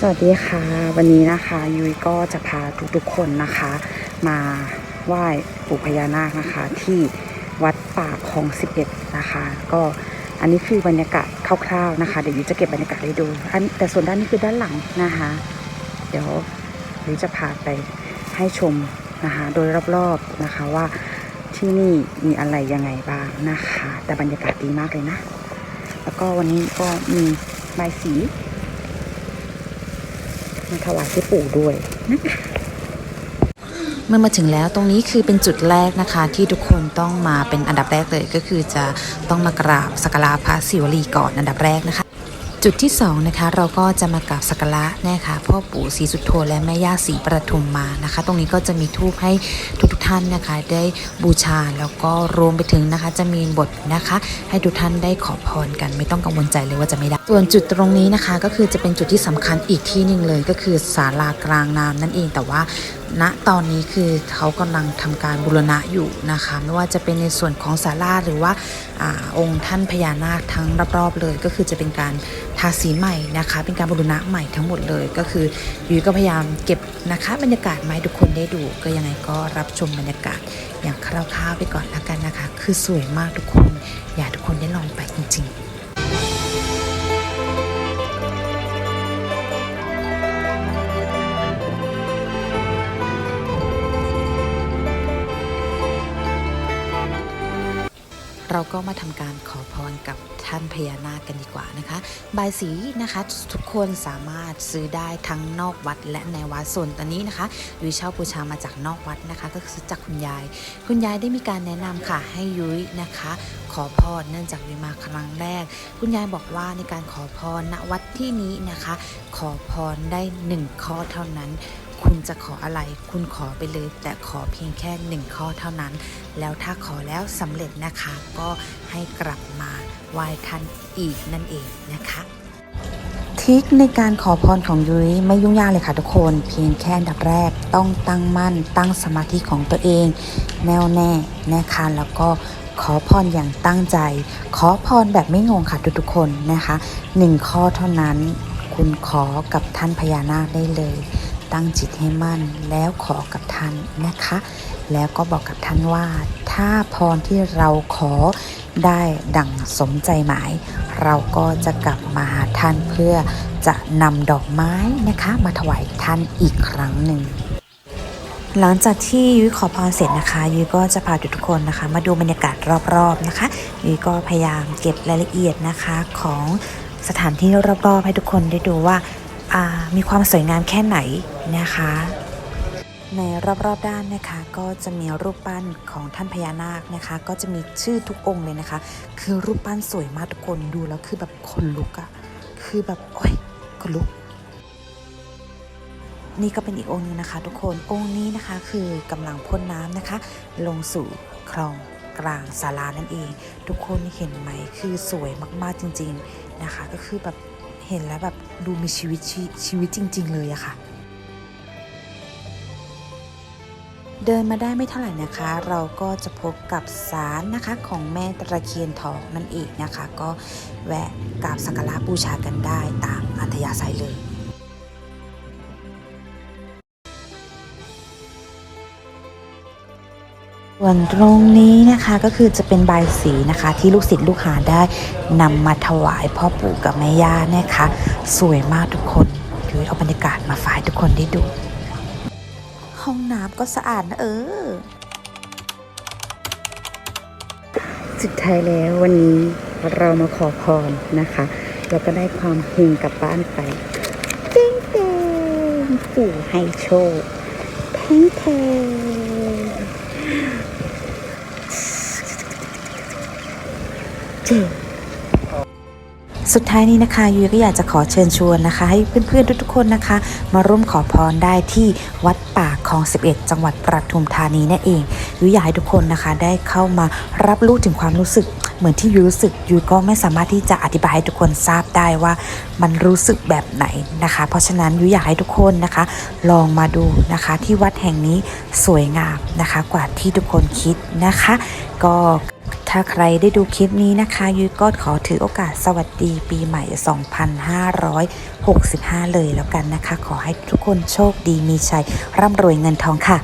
สวัสดีค่ะ วันนี้นะคะยุ้ยก็จะพาทุกๆคนนะคะ มาไหว้ปู่พญานาคนะคะ ที่วัดป่าคลอง 11 นะคะ ก็อันนี้คือบรรยากาศคร่าวๆนะคะ เดี๋ยวยุ้ยจะเก็บบรรยากาศให้ดูอันแต่ส่วนด้านนี้คือด้านหลังนะคะ เดี๋ยวยุ้ยจะพาไปให้ชมนะคะ โดยรอบๆนะคะว่าที่นี่มีอะไรยังไงบ้างนะคะ แต่บรรยากาศดีมากเลยนะ แล้วก็วันนี้ก็มีใบสี มาถวายที่ปู่ด้วยนะคะเมื่อมาถึงแล้วตรงนี้คือเป็นจุดแรกนะคะที่ทุกคนต้องมาเป็นอันดับแรกเลยก็คือจะต้องมากราบสักการะพระศิวลีก่อนอันดับแรกนะคะ จุดที่สองนะคะเราก็จะมากราบสักการะนะคะพ่อปู่ศรีสุโธและแม่ย่าศรีประทุมมานะคะ ตรงนี้ก็จะมีทูบให้ ท่านนะคะได้บูชาแล้วก็รวมไปถึงนะคะจะมีบทนะคะ ให้ทุกท่านได้ขอพรกัน ไม่ต้องกังวลใจเลยว่าจะไม่ได้ ส่วนจุดตรงนี้นะคะ ก็คือจะเป็นจุดที่สำคัญอีกที่หนึ่งเลยก็คือศาลากลางน้ำนั่นเองแต่ว่าณตอนนี้คือเขากำลังทำการบูรณะอยู่นะคะ ไม่ว่าจะเป็นในส่วนของศาลาหรือว่าอาองค์ท่านพญานาคทั้งรอบๆเลย ก็คือจะเป็นการทาสีใหม่นะคะ เป็นการบูรณะใหม่ทั้งหมดเลยก็คือยุ้ยก็พยายามเก็บนะคะ บรรยากาศมาให้ทุกคนได้ดู ก็ยังไงก็รับชมบรรยากาศอย่างคร่าวๆไปก่อนแล้วกันนะคะ คือสวยมากทุกคน อยากทุกคนได้ลองไปจริง ๆ เราก็มาทำการขอพรกับท่านพญานาคกันดีกว่านะคะบายสีนะคะทุกคนสามารถซื้อได้ทั้งนอกวัดและในวัดส่วนตอนนี้นะคะยุ้ยเช่าบูชามาจากนอกวัดนะคะ ก็คือจากคุณยาย คุณยายได้มีการแนะนำค่ะให้ยุ้ยนะคะ ขอพรเนื่องจากยุ้ยมาครั้งแรก คุณยายบอกว่าในการขอพรณวัดที่นี้นะคะ ขอพรได้หนึ่งข้อเท่านั้น คุณจะขออะไร คุณขอไปเลย แต่ขอเพียงแค่หนึ่งข้อเท่านั้น แล้วถ้าขอแล้วสำเร็จนะคะ ก็ให้กลับมาไหว้ท่านอีกนั่นเองนะคะทิคในการขอพรของยุ้ยไม่ยุ่งยากเลยค่ะทุกคน เพียงแค่ดับแรกต้องตั้งมั่น ตั้งสมาธิของตัวเอง แน่วแน่นะคะแล้วก็ขอพรอย่างตั้งใจ ขอพรแบบไม่งงค่ะทุกๆคนนะคะหนึ่งข้อเท่านั้น คุณขอกับท่านพญานาคได้เลย ตั้งจิตให้มั่นแล้วขอกับท่านนะคะ แล้วก็บอกกับท่านว่า ถ้าพรที่เราขอได้ดังสมใจหมาย เราก็จะกลับมาหาท่านเพื่อจะนำดอกไม้นะคะ มาถวายท่านอีกครั้งหนึ่งหลังจากที่ยุ้ยขอพรเสร็จนะคะยุ้ยก็จะพาทุกคนนะคะ มาดูบรรยากาศรอบๆนะคะยุ้ยก็พยายามเก็บรายละเอียดนะคะของสถานที่รอบๆ ให้ทุกคนได้ดูว่าอ่า มีความสวยงามแค่ไหนนะคะ ในรอบๆด้านนะคะก็จะมีรูปปั้นของท่านพญานาคนะคะ ก็จะมีชื่อทุกองค์เลยนะคะ คือรูปปั้นสวยมากทุกคนดูแล้วคือแบบขนลุกอะคือแบบโอ้ยขนลุกนี่ก็เป็นอีกองค์หนึงนะคะ ทุกคนองค์นี้นะคะคือกำลังพ่นน้ำนะคะ ลงสู่คลองกลางศาลานั่นเอง ทุกคนเห็นไหมคือสวยมากๆจริง ๆนะคะ ก็คือแบบ เห็นแล้วแบบดูมีชีวิตชีชีวิตจริง ๆ เลยอะค่ะ เดินมาได้ไม่เท่าไหร่นะคะ เราก็จะพบกับศาลนะคะของแม่ตะเคียนทองนั่นเองนะคะ ก็แวะกราบสักการะบูชากันได้ตามอัธยาศัยเลย ส่วนตรงนี้นะคะก็คือจะเป็นใบสีนะคะที่ลูกศิษย์ลูกหาได้นำมาถวายพ่อปู่กับแม่ย่านะคะ สวยมากทุกคนเดี๋ยวเอาบรรยากาศมาฝากทุกคนได้ดู ห้องน้ำก็สะอาดนะเออสุดท้ายแล้ววันนี้เรามาขอพรนะคะ แล้วก็ได้ความเฮงกลับบ้านไปเต้งเต้งปู่ให้โชคแทงแทงเจ๊ สุดท้ายนี้นะคะยุ้ยก็อยากจะขอเชิญชวนนะคะ ให้เพื่อนๆทุกๆคนนะคะ มาร่วมขอพรได้ที่วัดป่าคลอง 11 จังหวัดปทุมธานีนั่นเองยุ้ยอยากให้ทุกคนนะคะ ได้เข้ามารับรู้ถึงความรู้สึก เหมือนที่ยุ้ยรู้สึกยุ้ยก็ไม่สามารถที่จะอธิบายให้ทุกคนทราบได้ว่ามันรู้สึกแบบไหนนะคะ เพราะฉะนั้นยุ้ยอยากให้ทุกคนนะคะ ลองมาดูนะคะ ที่วัดแห่งนี้สวยงามนะคะ กว่าที่ทุกคนคิดนะคะ ก็ ถ้าใครได้ดูคลิปนี้นะคะ ยุ้ยก็ขอถือโอกาสสวัสดีปีใหม่ 2565 เลยแล้วกันนะคะ ขอให้ทุกคนโชคดีมีชัย ร่ำรวยเงินทองค่ะ